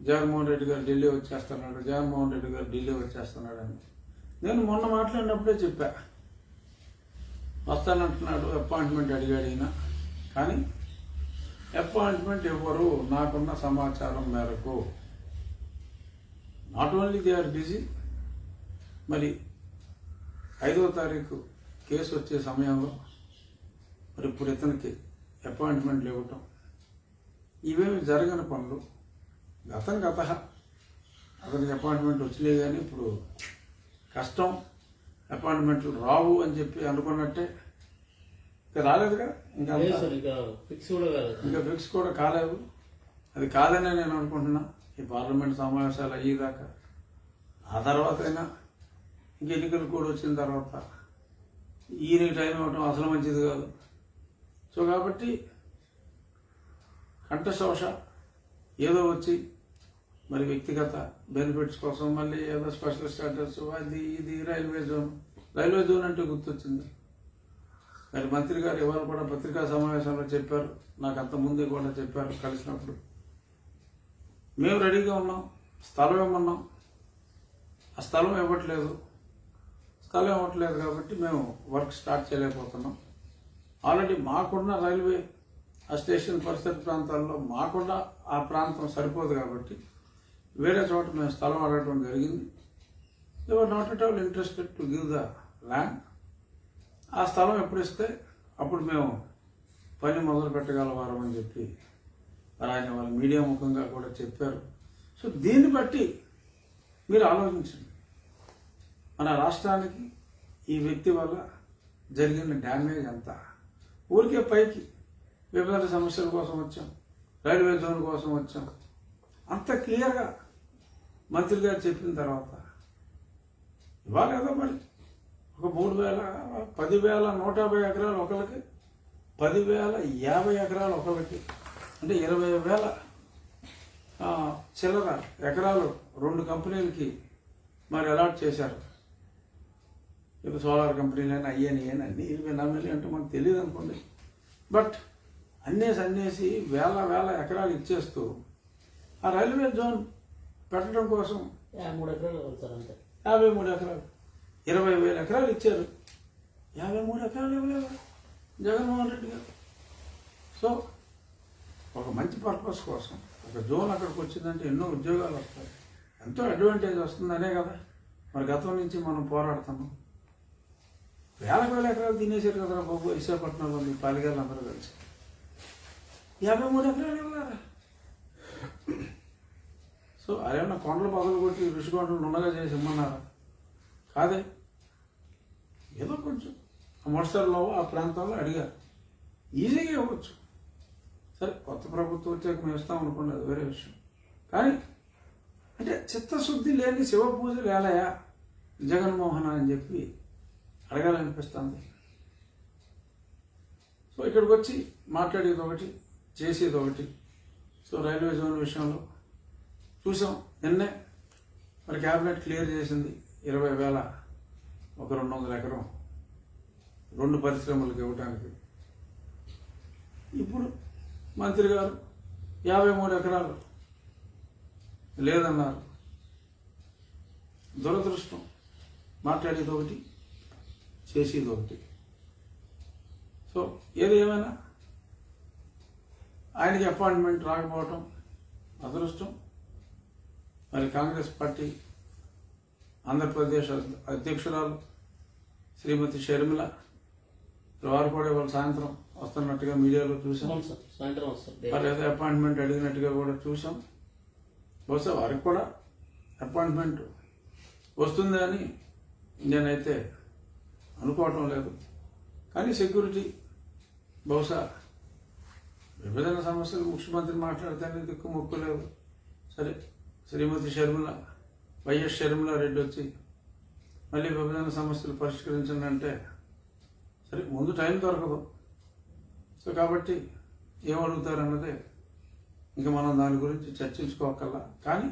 జగన్మోహన్ రెడ్డి గారు ఢిల్లీ వచ్చేస్తున్నాడు జగన్మోహన్ రెడ్డి గారు ఢిల్లీ వచ్చేస్తున్నాడు అని. నేను మొన్న మాట్లాడినప్పుడే చెప్పా. వస్తానంటున్నాడు అపాయింట్మెంట్ అడిగాడు ఈయన. కానీ అపాయింట్మెంట్ ఇవ్వరు నాకున్న సమాచారం మేరకు. Not only they are busy మరి ఐదవ తారీఖు కేసు వచ్చే సమయంలో మరి ఇప్పుడు ఇతనికి అపాయింట్మెంట్లు ఇవ్వటం ఇవేమి జరగని పనులు గతం గత అతనికి అపాయింట్మెంట్ వచ్చినాయి కానీ ఇప్పుడు కష్టం. అపాయింట్మెంట్లు రావు అని చెప్పి అనుకున్నట్టే. ఇంకా రాలేదుగా ఇంకా ఇంకా ఫిక్స్ కూడా కాదు ఇంకా ఫిక్స్ కూడా కాలేదు. అది కాదనే నేను అనుకుంటున్నా. ఈ పార్లమెంట్ సమావేశాలు అయ్యేదాకా. ఆ తర్వాత అయినా ఇంక ఎన్నికలు కూడా వచ్చిన తర్వాత ఈయన టైం ఇవ్వటం అసలు మంచిది కాదు. సో కాబట్టి కంఠశోష ఏదో వచ్చి మరి వ్యక్తిగత బెనిఫిట్స్ కోసం మళ్ళీ ఏదో స్పెషల్ స్టాటస్ అది ఇది రైల్వే జోన్ రైల్వే జోన్ అంటే గుర్తొచ్చింది. మరి మంత్రి గారు ఇవాళ కూడా పత్రికా సమావేశంలో చెప్పారు. నాకు అంత ముందే కూడా చెప్పారు కలిసినప్పుడు. మేము రెడీగా ఉన్నాం. స్థలం ఇవ్వమన్నాం. ఆ స్థలం ఇవ్వట్లేదు. స్థలం ఇవ్వట్లేదు కాబట్టి మేము వర్క్ స్టార్ట్ చేయలేకపోతున్నాం. ఆల్రెడీ మాకున్న రైల్వే ఆ స్టేషన్ పరిసర ప్రాంతాల్లో మాకున్న ఆ ప్రాంతం సరిపోదు కాబట్టి వేరే చోట మేము స్థలం అడగడం జరిగింది. They are not at all interested to give the land ఆ స్థలం ఎప్పుడు ఇస్తే అప్పుడు మేము పని మొదలు పెట్టగలవారం అని చెప్పి అలాగే ఆయన వాళ్ళ మీడియా ముఖంగా కూడా చెప్పారు. సో దీన్ని బట్టి మీరు ఆలోచించండి. మన రాష్ట్రానికి ఈ వ్యక్తి వల్ల జరిగిన డ్యామేజ్ అంతా. ఊరికే పైకి విభజన సమస్యల కోసం వచ్చాం. రైల్వే జోన్ కోసం వచ్చాం. అంత క్లియర్గా మంత్రి గారు చెప్పిన తర్వాత ఇవ్వాలి ఏదో మరి ఒక మూడు వేల పదివేల నూట యాభై ఎకరాలు ఒకరికి పదివేల యాభై ఎకరాలు ఒకరికి అంటే ఇరవై వేల చిల్లర ఎకరాలు రెండు కంపెనీలకి మరి అలాట్ చేశారు. ఇప్పుడు సోలార్ కంపెనీలు అయినా అయ్యని అని అన్ని ఇరవై నమ్మలి అంటే మనకు తెలియదు అనుకోండి. బట్ అన్నేసి అన్నేసి వేల వేల ఎకరాలు ఇచ్చేస్తూ ఆ రైల్వే జోన్ పెట్టడం కోసం మూడు ఎకరాలు సార్ అంతే. యాభై మూడు ఎకరాలు. ఇరవై వేల ఎకరాలు ఇచ్చారు. యాభై మూడు ఎకరాలు ఇవ్వలేదా జగన్మోహన్ రెడ్డి గారు. సో ఒక మంచి పర్పస్ కోసం ఒక జోన్ అక్కడికి వచ్చిందంటే ఎన్నో ఉద్యోగాలు వస్తాయి. ఎంతో అడ్వాంటేజ్ వస్తుందనే కదా. మరి గతం నుంచి మనం పోరాడుతున్నాం వేల వేల ఎకరాలు తినేసారు కదా బాబు విశాఖపట్నంలో మీ పాలిగారు అందరూ కలిసి. యాభై మూడు ఎకరాలు ఇవ్వలేరా? సో అదేమన్నా కొండలు పదలు కొట్టి ఋషికొండలు ఉండగా చేసి ఇమ్మన్నారా? కాదే. ఏదో కొంచెం. ఆ మొదటిసారిలో ఆ ప్రాంతంలో అడిగారు. ఈజీగా ఇవ్వచ్చు. సరే కొత్త ప్రభుత్వం వచ్చాక మేము ఇస్తాం అనుకోండి అది వేరే విషయం. కానీ అంటే చిత్తశుద్ధి లేని శివ పూజలు ఎలాయా జగన్మోహన్ అని చెప్పి అడగాలనిపిస్తుంది. సో ఇక్కడికి వచ్చి మాట్లాడేది ఒకటి చేసేది ఒకటి. సో రైల్వే జోన్ విషయంలో చూసాం. నిన్నే మరి క్యాబినెట్ క్లియర్ చేసింది. ఇరవై వేల ఒక రెండు వందల ఎకరం రెండు పరిశ్రమలకు ఇవ్వటానికి. ఇప్పుడు మంత్రి గారు యాభై మూడు ఎకరాలు లేదన్నారు. దురదృష్టం. మాట్లాడేది ఒకటి చేసేది ఒకటి. సో ఏది ఏమైనా? ఆయనకి అపాయింట్మెంట్ రాకపోవటం అదృష్టం. మరి కాంగ్రెస్ పార్టీ ఆంధ్రప్రదేశ్ అధ్యక్షురాలు శ్రీమతి షర్మిల వారు కూడా ఇవాళ సాయంత్రం వస్తున్నట్టుగా మీడియాలో చూసాం వారు ఏదో అపాయింట్మెంట్ అడిగినట్టుగా కూడా చూసాం బహుశా వారికి కూడా అపాయింట్మెంట్ వస్తుంది అని నేనైతే అనుకోవటం లేదు. కానీ సెక్యూరిటీ బహుశా విభజన సమస్యలు ముఖ్యమంత్రి మాట్లాడితేనే దిక్కు మొక్కు లేదు. సరే శ్రీమతి షర్మిల వైఎస్ షర్మిల రెడ్డి వచ్చి మళ్ళీ విభజన సమస్యలు పరిష్కరించండి అంటే సరే ముందు టైం దొరకదు. సో కాబట్టి ఏమడుగుతారన్నదే ఇంకా మనం దాని గురించి చర్చించుకోకల్లా. కానీ